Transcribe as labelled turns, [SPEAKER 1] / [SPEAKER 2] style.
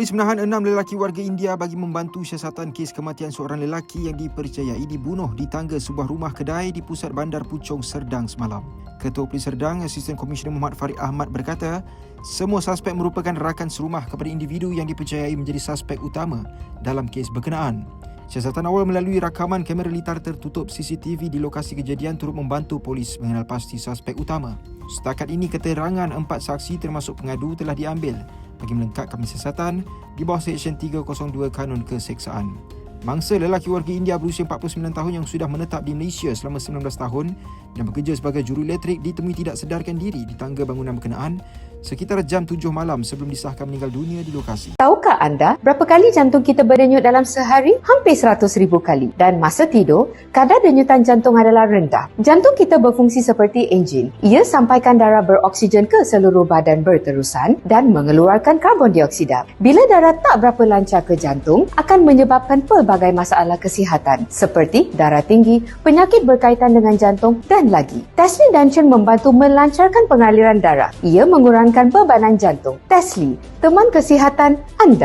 [SPEAKER 1] Polis menahan enam lelaki warga India bagi membantu siasatan kes kematian seorang lelaki yang dipercayai dibunuh di tangga sebuah rumah kedai di pusat bandar Puchong, Serdang semalam. Ketua Polis Serdang, Asisten Komisioner Muhammad Farid Ahmad berkata, semua suspek merupakan rakan serumah kepada individu yang dipercayai menjadi suspek utama dalam kes berkenaan. Siasatan awal melalui rakaman kamera litar tertutup CCTV di lokasi kejadian turut membantu polis mengenal pasti suspek utama. Setakat ini keterangan empat saksi termasuk pengadu telah diambil bagi melengkapkan siasatan di bawah Seksyen 302 Kanun Keseksaan. Mangsa lelaki warga India berusia 49 tahun yang sudah menetap di Malaysia selama 19 tahun dan bekerja sebagai juru elektrik ditemui tidak sedarkan diri di tangga bangunan berkenaan sekitar jam 7 malam sebelum disahkan meninggal dunia di lokasi.
[SPEAKER 2] Tahukah anda berapa kali jantung kita berdenyut dalam sehari? Hampir 100 ribu kali. Dan masa tidur, kadar denyutan jantung adalah rendah. Jantung kita berfungsi seperti enjin. Ia sampaikan darah beroksigen ke seluruh badan berterusan dan mengeluarkan karbon dioksida. Bila darah tak berapa lancar ke jantung, akan menyebabkan pelbagai masalah kesihatan seperti darah tinggi, penyakit berkaitan dengan jantung dan lagi. Tesli dan Chen membantu melancarkan pengaliran darah. Ia mengurangkan bebanan jantung. Tesli, teman kesihatan anda.